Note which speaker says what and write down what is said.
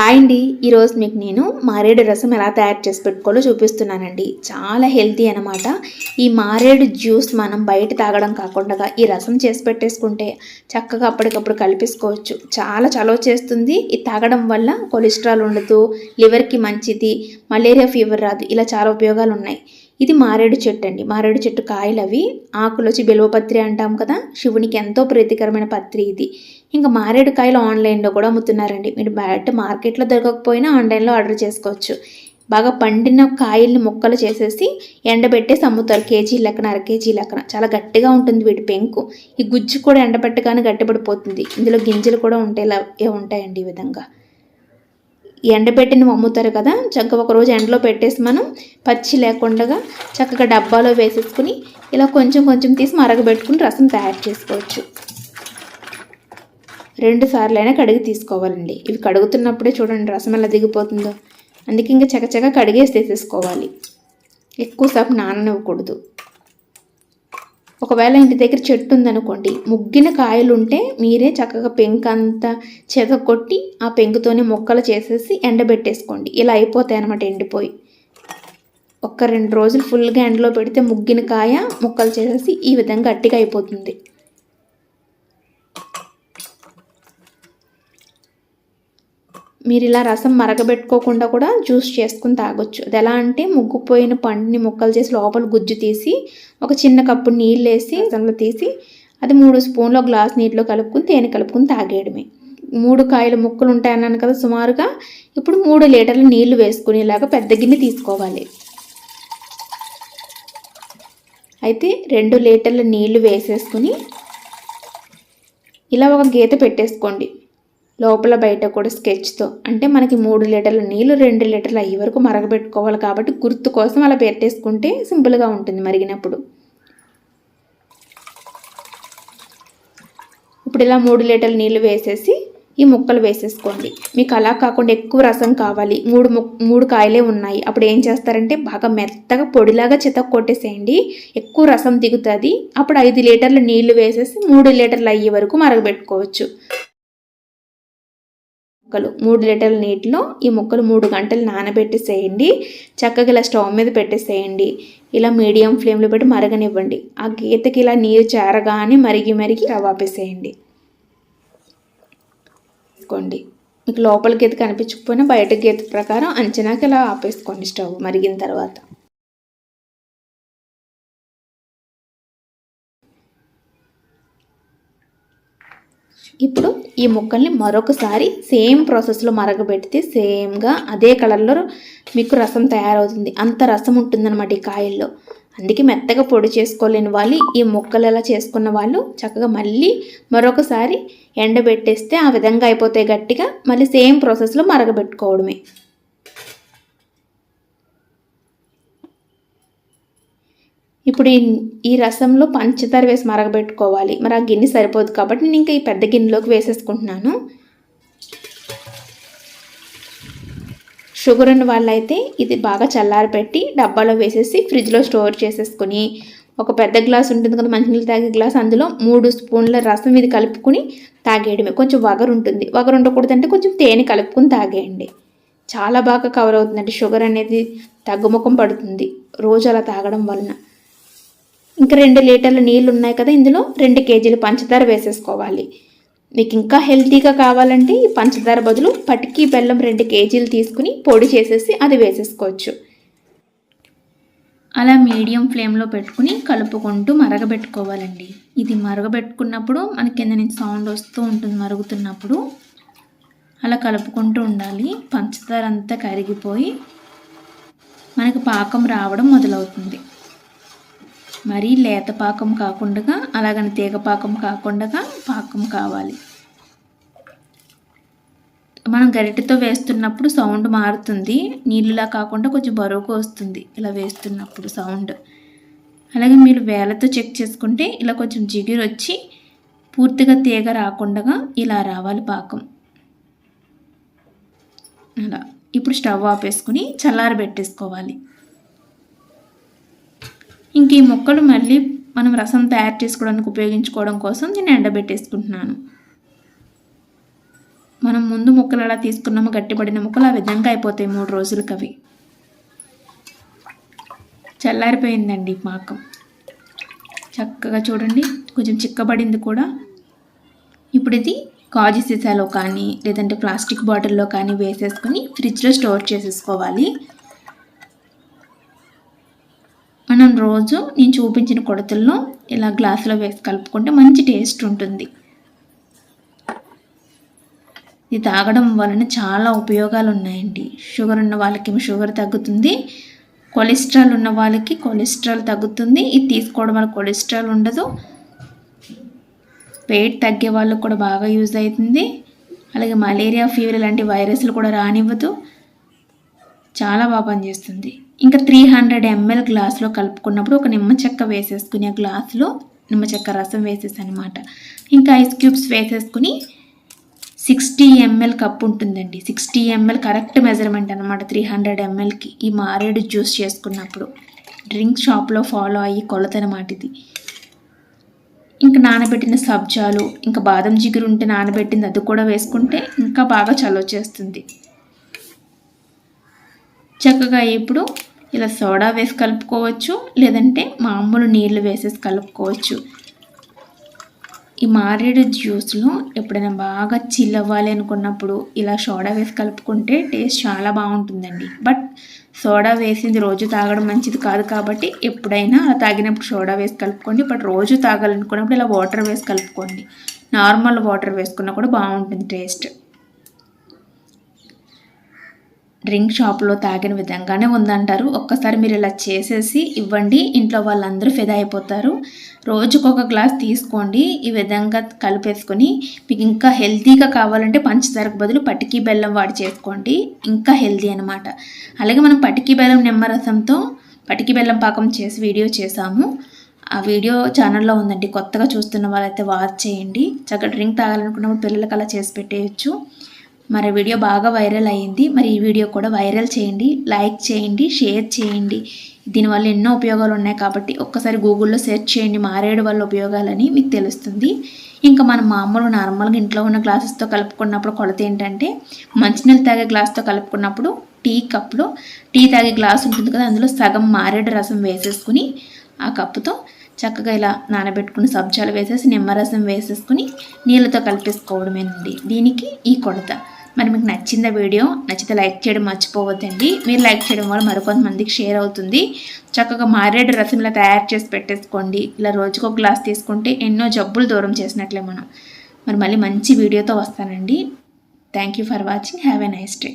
Speaker 1: Hi అండి. ఈరోజు మీకు నేను మారేడు రసం ఎలా తయారు చేసి పెట్టుకోవాలో చూపిస్తున్నానండి. చాలా హెల్తీ అనమాట ఈ మారేడు జ్యూస్ మనం బయట తాగడం కాకుండా ఈ రసం చేసి పెట్టేసుకుంటే చక్కగా అప్పటికప్పుడు కలిపేసుకోవచ్చు. చాలా చలవ చేస్తుంది. ఇది తాగడం వల్ల కొలెస్ట్రాల్ ఉండదు లివర్కి మంచిది మలేరియా ఫీవర్ రాదు ఇలా చాలా ఉపయోగాలు ఉన్నాయి. ఇది మారేడు చెట్టు అండి. మారేడు చెట్టు కాయలు అవి ఆకులు వచ్చి బిల్వపత్రి అంటాం కదా శివునికి ఎంతో ప్రీతికరమైన పత్రి ఇది. ఇంకా మారేడు కాయలు ఆన్లైన్లో కూడా అమ్ముతున్నారండి. మీరు బయట మార్కెట్లో దొరకకపోయినా ఆన్లైన్లో ఆర్డర్ చేసుకోవచ్చు. బాగా పండిన కాయల్ని ముక్కలు చేసేసి ఎండబెట్టేసి అమ్ముతారు. కేజీ లెక్కన అర కేజీ లెక్కన. చాలా గట్టిగా ఉంటుంది వీటి పెంకు. ఈ గుజ్జు కూడా ఎండబెట్టగానే గట్టిపడిపోతుంది. ఇందులో గింజలు కూడా ఉంటాయి ఉంటాయండి ఈ విధంగా. ఎండబెట్టినవి అమ్ముతారు కదా చక్కగా ఒకరోజు ఎండలో పెట్టేసి మనం పచ్చి లేకుండా చక్కగా డబ్బాలో వేసేసుకుని ఇలా కొంచెం కొంచెం తీసి మరగబెట్టుకుని రసం తయారు చేసుకోవచ్చు. రెండు సార్లు అయినా కడిగి తీసుకోవాలండి. ఇవి కడుగుతున్నప్పుడే చూడండి రసం ఎలా దిగిపోతుందో. అందుకే ఇంకా చకచక కడిగేసి తీసేసుకోవాలి. ఎక్కువసేపు నాననివ్వకూడదు. ఒకవేళ ఇంటి దగ్గర చెట్టు ఉందనుకోండి ముగ్గిన కాయలు ఉంటే మీరే చక్కగా పెంకు అంతా చెద కొట్టి ఆ పెంకుతోనే మొక్కలు చేసేసి ఎండబెట్టేసుకోండి. ఇలా అయిపోతాయి అనమాట ఎండిపోయి. ఒక్క రెండు రోజులు ఫుల్గా ఎండలో పెడితే ముగ్గిన కాయ ముక్కలు చేసేసి ఈ విధంగా గట్టిగా అయిపోతుంది. మీరు ఇలా రసం మరగబెట్టుకోకుండా కూడా జ్యూస్ చేసుకుని తాగొచ్చు. అది ఎలా అంటే ముగ్గుపోయిన పండుని ముక్కలు చేసి లోపల గుజ్జు తీసి ఒక చిన్న కప్పు నీళ్ళు వేసి రసంలో తీసి అది మూడు స్పూన్లో గ్లాస్ నీటిలో కలుపుకుని తేనె కలుపుకుని తాగేయడమే. మూడు కాయల ముక్కలు ఉంటాయన్నాను కదా సుమారుగా ఇప్పుడు మూడు లీటర్ల నీళ్ళు వేసుకునేలాగా పెద్ద గిన్నె తీసుకోవాలి. అయితే రెండు లీటర్ల నీళ్ళు వేసేసుకుని ఇలా ఒక గీత పెట్టేసుకోండి. లోపల బయట కూడా స్కెచ్తో అంటే మనకి మూడు లీటర్లు నీళ్ళు రెండు లీటర్లు అయ్యే వరకు మరగబెట్టుకోవాలి కాబట్టి గుర్తు కోసం అలా పెట్టేసుకుంటే సింపుల్గా ఉంటుంది మరిగినప్పుడు. ఇప్పుడు ఇలా మూడు లీటర్ల నీళ్ళు వేసేసి ఈ ముక్కలు వేసేసుకోండి. మీకు అలా కాకుండా ఎక్కువ రసం కావాలి. మూడు మూడు కాయలే ఉన్నాయి. అప్పుడు ఏం చేస్తారంటే బాగా మెత్తగా పొడిలాగా చితక కొట్టేసేయండి. ఎక్కువ రసం దిగుతుంది. అప్పుడు ఐదు లీటర్ల నీళ్ళు వేసేసి మూడు లీటర్లు అయ్యే వరకు మరగబెట్టుకోవచ్చు. మొక్కలు మూడు లీటర్ల నీటిలో ఈ మొక్కలు మూడు గంటలు నానబెట్టేసేయండి. చక్కగా ఇలా స్టవ్ మీద పెట్టేసేయండి. ఇలా మీడియం ఫ్లేమ్లో పెట్టి మరగనివ్వండి. ఆ గీతకి ఇలా నీరు చేరగానే మరిగి మరిగి రవాపేసేయండి ఆపేసేయండి. తీసుకోండి మీకు లోపల గీత కనిపించకపోయినా బయట గీత ప్రకారం అంచనాకి ఇలా ఆపేసుకోండి స్టవ్ మరిగిన తర్వాత. ఇప్పుడు ఈ ముక్కల్ని మరొకసారి సేమ్ ప్రాసెస్లో మరగబెడితే సేమ్గా అదే కలర్లో మీకు రసం తయారవుతుంది. అంత రసం ఉంటుందన్నమాట ఈ కాయల్లో. అందుకే మెత్తగా పొడి చేసుకోలేని వాళ్ళు ఈ ముక్కలు ఎలా చేసుకున్న వాళ్ళు చక్కగా మళ్ళీ మరొకసారి ఎండబెట్టేస్తే ఆ విధంగా అయిపోతాయి గట్టిగా మళ్ళీ సేమ్ ప్రాసెస్లో మరగబెట్టుకోవడమే. ఇప్పుడు ఈ రసంలో పంచదార వేసి మరగబెట్టుకోవాలి. మరి ఆ గిన్నె సరిపోదు కాబట్టి నేను ఇంకా ఈ పెద్ద గిన్నెలోకి వేసేసుకుంటున్నాను. షుగర్ ఉన్న వాళ్ళైతే ఇది బాగా చల్లారపెట్టి డబ్బాలో వేసేసి ఫ్రిడ్జ్లో స్టోర్ చేసేసుకుని ఒక పెద్ద గ్లాస్ ఉంటుంది కదా మంచినీళ్ళు తాగే గ్లాస్ అందులో మూడు స్పూన్ల రసం ఇది కలుపుకుని తాగేయడమే. కొంచెం వగరు ఉంటుంది. వగరు ఉండకూడదంటే కొంచెం తేనె కలుపుకుని తాగేయండి. చాలా బాగా కవర్ అవుతుందండి. షుగర్ అనేది తగ్గుముఖం పడుతుంది. రోజు అలా తాగడం వలన. ఇంకా రెండు లీటర్ల నీళ్ళు ఉన్నాయి కదా ఇందులో రెండు కేజీలు పంచదార వేసేసుకోవాలి. మీకు ఇంకా హెల్తీగా కావాలంటే ఈ పంచదార బదులు పటికి బెల్లం రెండు కేజీలు తీసుకుని పొడి చేసేసి అది వేసేసుకోవచ్చు. అలా మీడియం ఫ్లేమ్లో పెట్టుకుని కలుపుకుంటూ మరగబెట్టుకోవాలండి. ఇది మరగబెట్టుకున్నప్పుడు మన కింద నుంచి సౌండ్ వస్తూ ఉంటుంది మరుగుతున్నప్పుడు. అలా కలుపుకుంటూ ఉండాలి. పంచదార అంతా కరిగిపోయి మనకు పాకం రావడం మొదలవుతుంది. మరీ లేత పాకం కాకుండా అలాగని తీగ పాకం కాకుండా పాకం కావాలి. మనం గరిటెతో వేస్తున్నప్పుడు సౌండ్ మారుతుంది. నీళ్ళులా కాకుండా కొంచెం బరువుగా వస్తుంది ఇలా వేస్తున్నప్పుడు సౌండ్. అలాగే మీరు వేలతో చెక్ చేసుకుంటే ఇలా కొంచెం జిగురు వచ్చి పూర్తిగా తీగ రాకుండా ఇలా రావాలి పాకం. అలా. ఇప్పుడు స్టవ్ ఆపేసుకుని చల్లారబెట్టేసుకోవాలి. ఇంక ఈ మొక్కలు మళ్ళీ మనం రసం తయారు చేసుకోవడానికి ఉపయోగించుకోవడం కోసం నేను ఎండబెట్టేసుకుంటున్నాను. మనం ముందు ముక్కలు అలా తీసుకున్నాము గట్టిపడిన ముక్కలు ఆ విధంగా అయిపోతాయి మూడు రోజులకి అవి. చల్లారిపోయిందండి పాకం. చక్కగా చూడండి కొంచెం చిక్కబడింది కూడా. ఇప్పుడు ఇది గాజు సీసాలో కానీ లేదంటే ప్లాస్టిక్ బాటిల్లో కానీ వేసేసుకొని ఫ్రిడ్జ్లో స్టోర్ చేసేసుకోవాలి. మనం రోజు నేను చూపించిన కొడతల్లో ఇలా గ్లాసులో వేసి కలుపుకుంటే మంచి టేస్ట్ ఉంటుంది. ఇది తాగడం వలన చాలా ఉపయోగాలు ఉన్నాయండి. షుగర్ ఉన్న వాళ్ళకి షుగర్ తగ్గుతుంది. కొలెస్ట్రాల్ ఉన్న వాళ్ళకి కొలెస్ట్రాల్ తగ్గుతుంది. ఇది తీసుకోవడం వల్ల కొలెస్ట్రాల్ ఉండదు. వెయిట్ తగ్గే వాళ్ళకు కూడా బాగా యూజ్ అవుతుంది. అలాగే మలేరియా ఫీవర్ లాంటి వైరస్లు కూడా రానివ్వదు. చాలా బాగా పనిచేస్తుంది. ఇంకా త్రీ హండ్రెడ్ ఎంఎల్ గ్లాస్లో కలుపుకున్నప్పుడు ఒక నిమ్మ చెక్క వేసేసుకుని ఆ గ్లాస్లో నిమ్మ చెక్క రసం వేసేసనమాట. ఇంకా ఐస్ క్యూబ్స్ వేసేసుకుని సిక్స్టీ ఎంఎల్ కప్ ఉంటుందండి. సిక్స్టీ ఎంఎల్ కరెక్ట్ మెజర్మెంట్ అనమాట త్రీ హండ్రెడ్ ఎంఎల్కి ఈ మారేడు జ్యూస్ చేసుకున్నప్పుడు. డ్రింక్ షాప్లో ఫాలో అయ్యి కొలత అనమాట ఇది. ఇంకా నానబెట్టిన సబ్జాలు ఇంకా బాదం జిగురు ఉంటే నానబెట్టింది అది కూడా వేసుకుంటే ఇంకా బాగా చలవ చేస్తుంది. చక్కగా ఇప్పుడు ఇలా సోడా వేసి కలుపుకోవచ్చు లేదంటే మామూలు నీళ్ళు వేసేసి కలుపుకోవచ్చు. ఈ మారేడు జ్యూస్లో ఎప్పుడైనా బాగా చిల్ అవ్వాలి అనుకున్నప్పుడు ఇలా సోడా వేసి కలుపుకుంటే టేస్ట్ చాలా బాగుంటుందండి. బట్ సోడా వేసింది రోజు తాగడం మంచిది కాదు కాబట్టి ఎప్పుడైనా అలా తాగినప్పుడు సోడా వేసి కలుపుకోండి. బట్ రోజు తాగాలనుకున్నప్పుడు ఇలా వాటర్ వేసి కలుపుకోండి. నార్మల్ వాటర్ వేసుకున్నా కూడా బాగుంటుంది టేస్ట్. డ్రింక్ షాప్లో తాగిన విధంగానే ఉందంటారు. ఒక్కసారి మీరు ఇలా చేసేసి ఇవ్వండి. ఇంట్లో వాళ్ళందరూ ఫిదా అయిపోతారు. రోజుకొక గ్లాస్ తీసుకోండి. ఈ విధంగా కలిపేసుకొని మీకు ఇంకా హెల్తీగా కావాలంటే పంచదారకు బదులు పటికీ బెల్లం వాడి చేసుకోండి. ఇంకా హెల్తీ అనమాట అలాగే మనం పటికీ బెల్లం నిమ్మరసంతో పటికీ బెల్లం పాకం చేసి వీడియో చేసాము ఆ వీడియో ఛానల్లో ఉందండి. కొత్తగా చూస్తున్న వాళ్ళైతే వాచ్ చేయండి. చక్కగా డ్రింక్ తాగాలనుకున్నప్పుడు పిల్లలకి అలా చేసి పెట్టేయచ్చు. మరి వీడియో బాగా వైరల్ అయ్యింది మరి ఈ వీడియో కూడా వైరల్ చేయండి. లైక్ చేయండి. షేర్ చేయండి. దీనివల్ల ఎన్నో ఉపయోగాలు ఉన్నాయి కాబట్టి ఒక్కసారి గూగుల్లో సెర్చ్ చేయండి. మారేడు వల్ల ఉపయోగాలని మీకు తెలుస్తుంది. ఇంకా మనం మామూలు నార్మల్గా ఇంట్లో ఉన్న గ్లాసెస్తో కలుపుకున్నప్పుడు కొలత ఏంటంటే మంచినీళ్ళు తాగే గ్లాస్తో కలుపుకున్నప్పుడు టీ కప్లో టీ తాగే గ్లాస్ ఉంటుంది కదా అందులో సగం మారేడు రసం వేసేసుకుని ఆ కప్పుతో చక్కగా ఇలా నానబెట్టుకుని సబ్జాలు వేసేసి నిమ్మరసం వేసేసుకుని నీళ్ళతో కలిపేసుకోవడమేనండి. దీనికి ఈ కొడత మరి మీకు నచ్చిందా వీడియో నచ్చితే లైక్ చేయడం మర్చిపోవద్దండి. మీరు లైక్ చేయడం వల్ల మరికొంతమందికి షేర్ అవుతుంది. చక్కగా మారేడు రసం ఇలా తయారు చేసి పెట్టేసుకోండి. ఇలా రోజుకు ఒక గ్లాస్ తీసుకుంటే ఎన్నో జబ్బులు దూరం చేసినట్లే మనం. మరి మళ్ళీ మంచి వీడియోతో వస్తానండి. Thank you for watching have a nice day